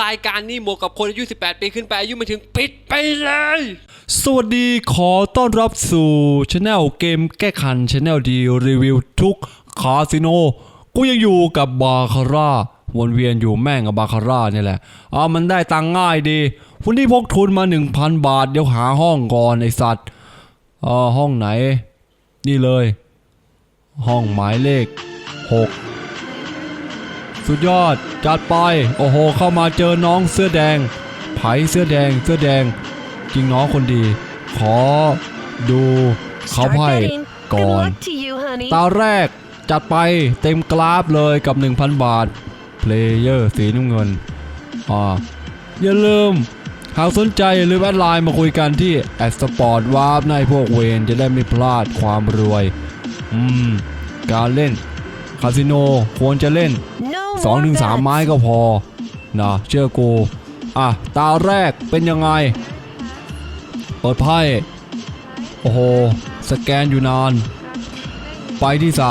รายการนี้เหมาะกับคนอายุ 18 ปีขึ้นไปอายุไม่ถึงปิดไปเลย สวัสดีขอต้อนรับสู่ช anel เกมแก้คันช anel ดีรีวิวทุกคาสิโน กูยังอยู่กับบาคาร่าวนเวียนอยู่แม่งกับบาคาร่าเนี่ยแหละอ่ามันได้ตังง่ายดีวันนี้พกทุนมา 1,000 บาท เดี๋ยวหาห้องก่อนไอสัตว์อ่าห้องไหน นี่เลย ห้องหมายเลข 6 สุดยอด จัดไป โอ้โห เข้ามาเจอน้องเสื้อแดง ไผเสื้อแดง เสื้อแดง จริงน้องคนดี ขอดูเขา Start ไพ่ betting. ก่อ Good น luck to you, honey. ตาแรกจัดไปเต็มกราฟเลยกับ 1,000 บาท เพลเยอร์สีน้ำเงินอ่าอย่าลืม หากสนใจอย่าลืมแอดไลน์มาคุยกันที่แอดสปอร์ตวาร์ปในพวกเวนจะได้ไม่พลาดความรวย อืม การเล่น คาสิโนควรจะเล่น No สอง more ถึงสาม bets. ไม้ก็พอนะเชื่อกูอะตาแรกเป็นยังไง เปิดไพ่โอ้โหสแกนอยู่นาน ไปที่3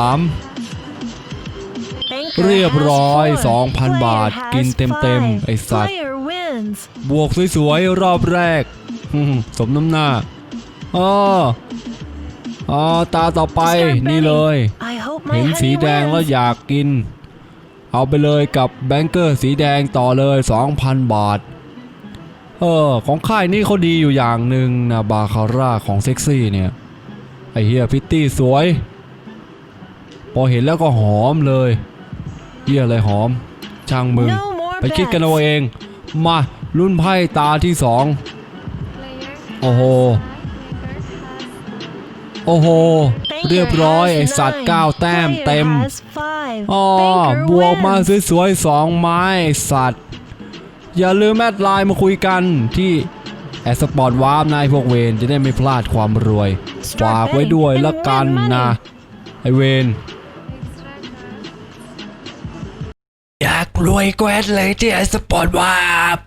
Banker เรียบ has ร้อย four. 2,000 บาท Player กิน has เต็มๆ five. ไอสัตว์ Player wins. บวกสวยๆ รอบแรกอืมสมน้ำหน้าอ๋ออ๋อตาต่อไป Start นี่เลย betting. I hope my เห็น honey สีแดงแล้ว wins. อยากกิน เอาไปเลยกับแบงเกอร์สีแดงต่อเลย 2,000 บาท เออ ของค่ายนี้เขาดีอยู่อย่างหนึ่งนะบาคาร่าของเซ็กซี่เนี่ย ไอเฮียพิตตี้สวย พอเห็นแล้วก็หอมเลยเฮียอะไรหอม ช่างมึง No more ไปคิดกันเอา bets. เอง มารุ่นไพ่ตาที่สองโอ้โห โอ้โห Banker เรียบร้อย has ไอสัตว์ nine. เก้าแต้ม Player เต็ม has five. อ๋อ Banker บวกมา wins. สวยๆสองไม้ไอ้สัตว์ อย่าลืมแอดไลน์มาคุยกันที่แอสปอร์ตวาร์ปนายพวกเวนจะได้ไม่พลาดความรวย Start ฝากไว้ด้วย betting ละกัน and win นะ money. ไอเวนอยากรวยแกวดเลยที่แอสปอร์ตวาร์ป